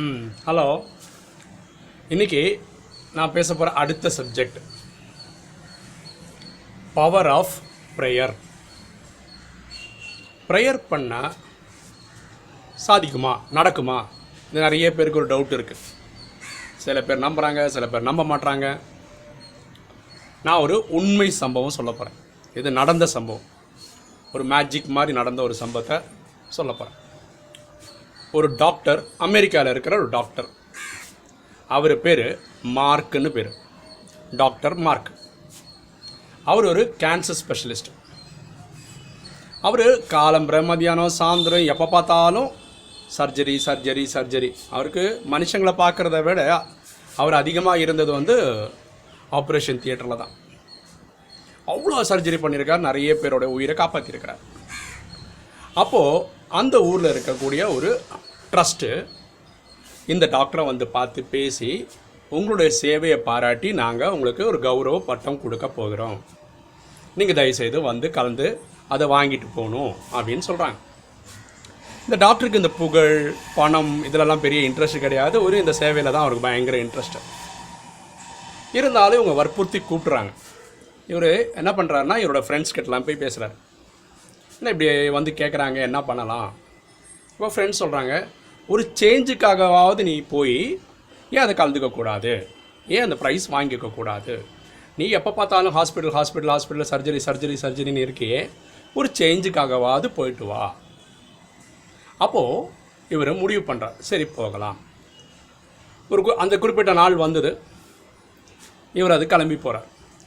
ம் ஹலோ. இன்னைக்கு நான் பேச போகிற அடுத்த subject power of prayer prayer பண்ணால் சாதிக்குமா? நடக்குமா? இது நிறைய பேருக்கு ஒரு டவுட் இருக்குது சில பேர் நம்புகிறாங்க சில பேர் நம்ப மாட்றாங்க. நான் ஒரு உண்மை சம்பவம் சொல்ல போகிறேன் இது நடந்த சம்பவம். ஒரு மேஜிக் மாதிரி நடந்த ஒரு சம்பவத்தை சொல்ல போகிறேன் ஒரு டாக்டர் அமெரிக்காவில் இருக்கிற ஒரு டாக்டர். அவர் பேர் மார்க்குன்னு பேர். Doctor mark. அவர் ஒரு கேன்சர் ஸ்பெஷலிஸ்ட் அவர் காலம்பரை மதியானம் சாயந்தரம் எப்போ பார்த்தாலும் சர்ஜரி சர்ஜரி சர்ஜரி அவருக்கு மனுஷங்களை பார்க்குறத விட அவர் அதிகமாக இருந்தது வந்து ஆப்ரேஷன் தியேட்டரில் தான். அவ்வளோ சர்ஜரி பண்ணியிருக்கார் நிறைய பேரோட உயிரை காப்பாற்றிருக்கிறார் அப்போது அந்த ஊரில் இருக்கக்கூடிய ஒரு ட்ரஸ்ட்டு இந்த டாக்டரை வந்து பார்த்து பேசி உங்களுடைய சேவையை பாராட்டி நாங்கள் உங்களுக்கு ஒரு கௌரவ பட்டம் கொடுக்க போகிறோம். நீங்கள் தயவுசெய்து வந்து கலந்து அதை வாங்கிட்டு போகணும் அப்படின்னு சொல்கிறாங்க இந்த டாக்டருக்கு இந்த புகழ் பணம் இதிலெல்லாம் பெரிய இன்ட்ரெஸ்ட் கிடையாது. ஒரு இந்த சேவையில் தான் அவருக்கு பயங்கர இன்ட்ரெஸ்ட்டு இருந்தாலும் இவங்க வற்புறுத்தி கூப்பிட்றாங்க. இவர் என்ன பண்ணுறாருன்னா இவரோட ஃப்ரெண்ட்ஸ் கிட்டலாம் போய் பேசுகிறாரு என்ன இப்படி வந்து கேட்குறாங்க என்ன பண்ணலாம்? இப்போ ஃப்ரெண்ட்ஸ் சொல்கிறாங்க ஒரு சேஞ்சுக்காகவாவது நீ போய் ஏன் அதை கலந்துக்கக்கூடாது ஏன் அந்த ப்ரைஸ் வாங்கிக்கக்கூடாது நீ எப்போ பார்த்தாலும் hospital hospital hospital surgery surgery சர்ஜரின்னு இருக்கியே ஒரு சேஞ்சுக்காகவாவது போயிட்டு வா. அப்போது இவர் முடிவு பண்ணுறார் சரி போகலாம். ஒரு கு- அந்த குறிப்பிட்ட நாள் வந்தது. இவர் அது கிளம்பி போகிறார்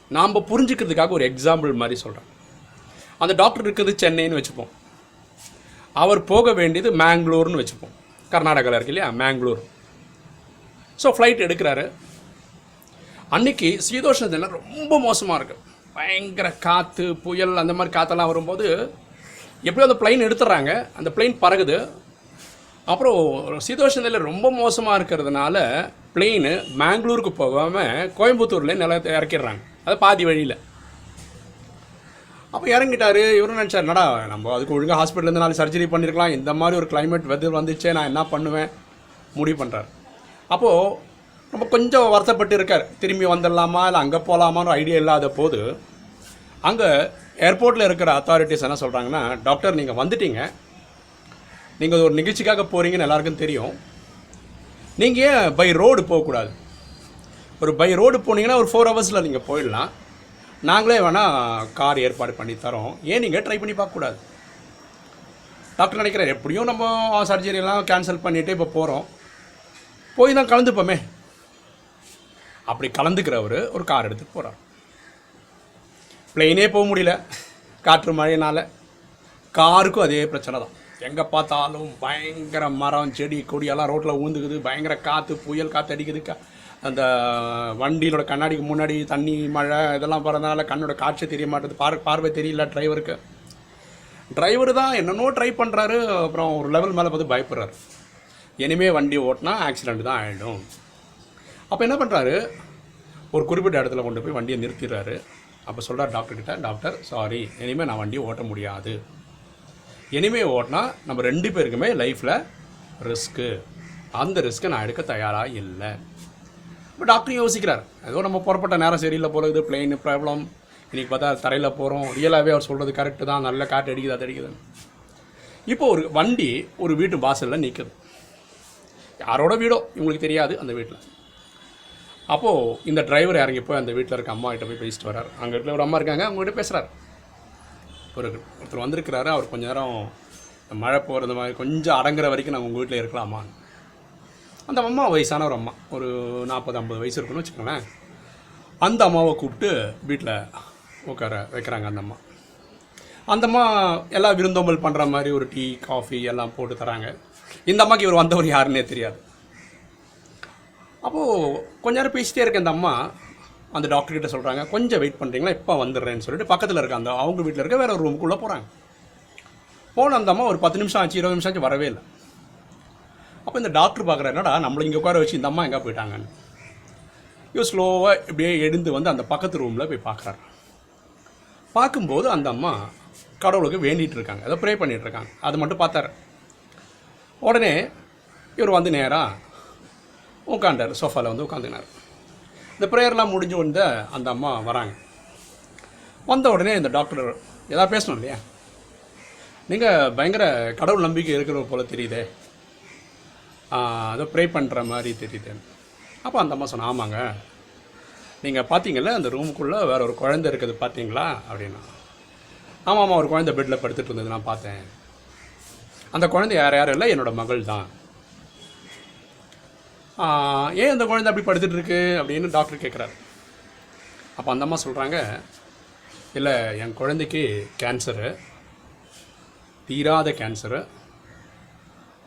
நாம் புரிஞ்சுக்கிறதுக்காக ஒரு எக்ஸாம்பிள் மாதிரி சொல்கிறேன் அந்த டாக்டர் இருக்குது சென்னைன்னு வச்சுப்போம். அவர் போக வேண்டியது மேங்களூர்னு வச்சுப்போம். கர்நாடகாவில் இருக்கு இல்லையா? மேங்களூர் ஸோ ஃப்ளைட் எடுக்கிறாரு. அன்னைக்கு சீதோஷ்ண ரொம்ப மோசமாக இருக்குது பயங்கர காற்று புயல் அந்த மாதிரி காற்றெல்லாம் வரும்போது எப்படியோ அந்த பிளைன் எடுத்துடுறாங்க. அந்த பிளைன் பறகுது. அப்புறம் சீதோஷ்ண நிலை ரொம்ப மோசமாக இருக்கிறதுனால பிளெயின் மேங்களூருக்கு போகாமல் கோயம்புத்தூரில் நில இறக்கிடுறாங்க. அது பாதி வழியில். அப்போ இறங்கிட்டாரு. இவரும் நினச்சார் நடா நம்ம அதுக்கு ஒழுங்காக ஹாஸ்பிட்டலேருந்து நாலு சர்ஜரி பண்ணியிருக்கலாம் இந்த மாதிரி ஒரு கிளைமேட் வெதர் வந்துச்சே நான் என்ன பண்ணுவேன்? முடிவு பண்ணுறாரு அப்போது ரொம்ப கொஞ்சம் வருத்தப்பட்டு இருக்கார். திரும்பி வந்துடலாமா இல்லை அங்கே போகலாமான்னு ஐடியா இல்லாத போது அங்கே ஏர்போர்ட்டில் இருக்கிற அத்தாரிட்டிஸ் என்ன சொல்கிறாங்கன்னா டாக்டர் நீங்கள் வந்துட்டீங்க. நீங்கள் ஒரு நிகழ்ச்சிக்காக போகிறீங்கன்னு எல்லாருக்கும் தெரியும். நீங்கள் ஏன் பை ரோடு போகக்கூடாது? ஒரு பை ரோடு போனீங்கன்னா ஒரு ஃபோர் ஹவர்ஸில் நீங்கள் போயிடலாம். நாங்களே வேணால் கார் ஏற்பாடு பண்ணி தரோம். ஏன் நீங்கள் ட்ரை பண்ணி பார்க்கக்கூடாது? டாக்டர் நினைக்கிறேன் எப்படியும் நம்ம சர்ஜரியெல்லாம் கேன்சல் பண்ணிவிட்டு இப்போ போகிறோம் போய் தான் கலந்துப்போமே. அப்படி கலந்துக்கிறவர் ஒரு கார் எடுத்துகிட்டு போகிறார் பிளெயினே போக முடியல. காற்று மழையினால். காருக்கும் அதே பிரச்சனை தான். எங்கே பார்த்தாலும் பயங்கர மரம் செடி கொடியெல்லாம் ரோட்டில் ஊந்துக்குது. பயங்கர காற்று புயல் காற்று அடிக்குது கா அந்த வண்டியோட கண்ணாடிக்கு முன்னாடி தண்ணி மழை இதெல்லாம் போகிறதுனால கண்ணோட காட்சி தெரிய மாட்டேது. பார் பார்வை தெரியல டிரைவருக்கு. டிரைவர் தான் என்னென்னோ ட்ரை பண்ணுறாரு அப்புறம் ஒரு லெவல் மேலே பார்த்து பயப்படுறாரு. இனிமேல் வண்டி ஓட்டினா ஆக்சிடெண்ட் தான் ஆகிடும் அப்போ என்ன பண்ணுறாரு ஒரு குறிப்பிட்ட இடத்துல கொண்டு போய் வண்டியை நிறுத்திடுறாரு. அப்போ சொல்கிறார் டாக்டர்கிட்ட டாக்டர் சாரி இனிமேல் நான் வண்டியை ஓட்ட முடியாது. இனிமேல் ஓட்டினா நம்ம ரெண்டு பேருக்குமே லைஃப்பில் ரிஸ்க்கு அந்த ரிஸ்க்கை நான் எடுக்க தயாராக இல்லை. இப்போ டாக்டர் யோசிக்கிறார். ஏதோ நம்ம புறப்பட்ட நேரம் சரியில்லை போல இது பிளெயின் ப்ராப்ளம் இன்றைக்கி பார்த்தா தரையில் போகிறோம் ரியலாகவே அவர் சொல்கிறது கரெக்டு தான். நல்ல காற்று அடிக்குது அது அடிக்குது இப்போ ஒரு வண்டி ஒரு வீட்டு வாசலில் நிற்குது யாரோட வீடோ? இவங்களுக்கு தெரியாது அந்த வீட்டில் அப்போது இந்த டிரைவர் இறங்கி போய் அந்த வீட்டில் இருக்க அம்மா கிட்ட போய் பேசிட்டு வர்றார். அங்கே வீட்டில் ஒரு அம்மா இருக்காங்க அவங்ககிட்ட பேசுகிறார் ஒரு ஒருத்தர் வந்திருக்கிறாரு அவர் கொஞ்ச நேரம் இந்த மழை போகிறது மாதிரி கொஞ்சம் அடங்குற வரைக்கும் நாங்கள் உங்கள் வீட்டில் இருக்கலாமான்னு. அந்த அம்மா வயசான ஒரு அம்மா ஒரு நாற்பது ஐம்பது வயசு இருக்குன்னு வச்சுக்கோங்களேன். அந்த அம்மாவை கூப்பிட்டு வீட்டில் உட்கார வைக்கிறாங்க அந்த அம்மா. அந்த அம்மா எல்லாம் விருந்தோம்பல் பண்ணுற மாதிரி ஒரு டீ காஃபி எல்லாம் போட்டு தராங்க. இந்த அம்மாக்கு இவர் வந்தவர் யாருன்னே தெரியாது. அப்போது கொஞ்ச நேரம் பேசிட்டே இருக்க இந்த அம்மா அந்த டாக்டர்கிட்ட சொல்கிறாங்க கொஞ்சம் வெயிட் பண்ணுறீங்களா இப்போ வந்துடுறேன்னு சொல்லிட்டு பக்கத்தில் இருக்க அந்த அவங்க வீட்டில் இருக்க வேறு ஒரு ரூமுக்குள்ளே போகிறாங்க போன அந்த அம்மா ஒரு பத்து நிமிஷம் ஆச்சு இருபது நிமிஷம் ஆச்சு வரவே இல்லை. அப்போ இந்த டாக்டர் பார்க்குற என்னடா நம்மளை இங்கே உட்கார வச்சு இந்த அம்மா எங்கே போயிட்டாங்கன்னு. இவர் ஸ்லோவாக இப்படியே எழுந்து வந்து அந்த பக்கத்து ரூமில் போய் பார்க்குறாரு பார்க்கும்போது அந்த அம்மா கடவுளுக்கு வேண்டிகிட்டு இருக்காங்க. அதை ப்ரே பண்ணிகிட்ருக்காங்க அது மட்டும் பார்த்தாரு. உடனே இவர் வந்து நேராக உட்காண்டார் சோஃபாவில் வந்து உட்காந்துனார் இந்த ப்ரேயர்லாம் முடிஞ்சு வந்து அந்த அம்மா வராங்க. வந்த உடனே இந்த டாக்டர் ஏதாவது பேசணும் இல்லையா? நீங்கள் பயங்கர கடவுள் நம்பிக்கை இருக்கிற போல் தெரியுதே. அதை ப்ரே பண்ணுற மாதிரி தெரியுது. அப்போ அந்த அம்மா சொன்ன ஆமாங்க. நீங்கள் பார்த்தீங்கல்ல அந்த ரூமுக்குள்ளே வேறு ஒரு குழந்தை இருக்குது பார்த்தீங்களா அப்படின்னா ஆமாம் ஆமாம் ஒரு குழந்தை பெட்டில் படுத்துட்டு இருந்தது நான் பார்த்தேன். அந்த குழந்தை யார் யாரும் இல்லை என்னோட மகள் தான். ஏன் அந்த குழந்தை அப்படி படுத்துட்டு இருக்கு? அப்படின்னு டாக்டர் கேட்குறாரு அப்போ அந்த அம்மா சொல்கிறாங்க இல்லை என் குழந்தைக்கு கேன்சரு தீராத கேன்சரு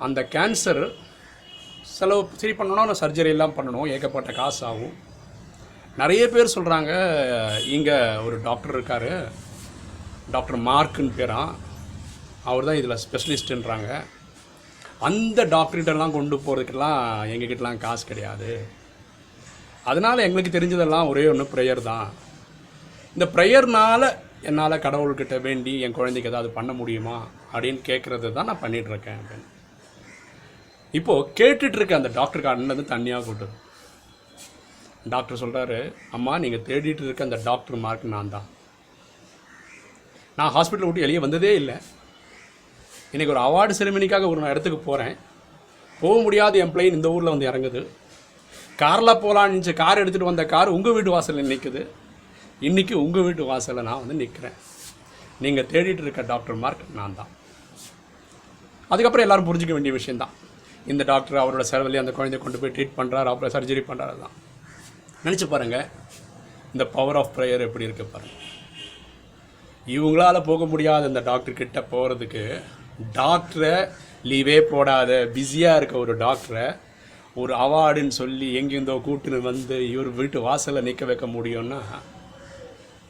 அந்த கேன்சர் செலவு சரி பண்ணணும் சர்ஜரி எல்லாம் பண்ணணும். ஏகப்பட்ட காசு ஆகும். நிறைய பேர் சொல்கிறாங்க இங்கே ஒரு டாக்டர் இருக்கார். டாக்டர் மார்க்குன்னு பேரான் அவர் தான் இதில் ஸ்பெஷலிஸ்ட்டுன்றாங்க அந்த டாக்டர்கிட்டலாம் கொண்டு போகிறதுக்கெல்லாம் எங்ககிட்டலாம் காசு கிடையாது. அதனால் எங்களுக்கு தெரிஞ்சதெல்லாம் ஒரே ஒன்று ப்ரேயர் தான். இந்த ப்ரேயர்னால் என்னால் கடவுள்கிட்ட வேண்டி என் குழந்தைக்கு ஏதாவது பண்ண முடியுமா அப்படின்னு கேட்குறது தான் நான் பண்ணிகிட்ருக்கேன் அப்படின்னு. இப்போது கேட்டுட்டு இருக்க அந்த டாக்டருக்கு அண்ணன் தண்ணியாக கூட்டுது டாக்டர் சொல்கிறாரு அம்மா நீங்கள் தேடிட்டு இருக்க அந்த டாக்டர் மார்க் நான் தான் நான் ஹாஸ்பிட்டல் விட்டு வெளியே வந்ததே இல்லை. இன்றைக்கி ஒரு அவார்டு செரிமனிக்காக ஒரு நான் இடத்துக்கு போகிறேன் போக முடியாத என் பிளைன் இந்த ஊரில் வந்து இறங்குது. காரில் போகலான்னு கார் எடுத்துகிட்டு வந்த கார் உங்கள் வீட்டு வாசலில் நிற்குது இன்றைக்கி உங்கள் வீட்டு வாசலில் நான் வந்து நிற்கிறேன் நீங்கள் தேடிட்டு இருக்க டாக்டர் மார்க் நான் தான் அதுக்கப்புறம் எல்லோரும் புரிஞ்சிக்க வேண்டிய விஷயந்தான் இந்த டாக்டர் அவரோட செலவுலேயே அந்த குழந்தைய கொண்டு போய் ட்ரீட் பண்ணுறாரு அப்புறம் சர்ஜரி பண்ணுறாரு தான் நினச்சி பாருங்கள் இந்த பவர் ஆஃப் ப்ரேயர் எப்படி இருக்குது பாருங்கள் இவங்களால போக முடியாத இந்த டாக்டர்கிட்ட போகிறதுக்கு டாக்டரை லீவே போடாத பிஸியாக இருக்க ஒரு டாக்டரை ஒரு அவார்டுன்னு சொல்லி எங்கேருந்தோ கூட்டுன்னு வந்து இவர் வீட்டு வாசலில் நிற்க வைக்க முடியும்னா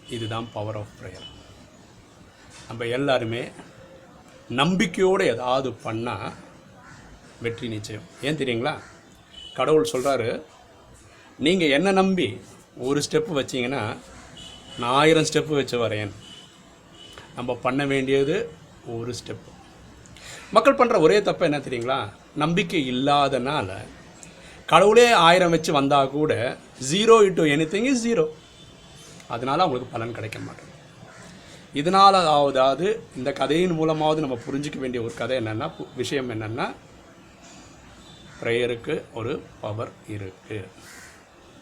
இதுதான் பவர் ஆஃப் ப்ரேயர் நம்ம எல்லாருமே நம்பிக்கையோடு ஏதாவது பண்ணால் வெற்றி நிச்சயம். ஏன் தெரியுங்களா? கடவுள் சொல்கிறாரு நீங்கள் என்ன நம்பி ஒரு ஸ்டெப்பு வச்சிங்கன்னா நான் ஆயிரம் ஸ்டெப்பு வச்சு வரேன். நம்ம பண்ண வேண்டியது ஒரு ஸ்டெப்பு மக்கள் பண்ணுற ஒரே தப்பு என்ன தெரியுங்களா? நம்பிக்கை இல்லாதனால கடவுளே ஆயிரம் வச்சு வந்தால் கூட ஜீரோ இட்டு எனி திங் இஸ் ஜீரோ அதனால் அவங்களுக்கு பலன் கிடைக்க மாட்டேங்குது. இதனாலாவதாவது இந்த கதையின் மூலமாவது நம்ம புரிஞ்சிக்க வேண்டிய ஒரு கதை என்னென்னா விஷயம் என்னென்னா ப்ரேயருக்கு ஒரு பவர் இருக்குது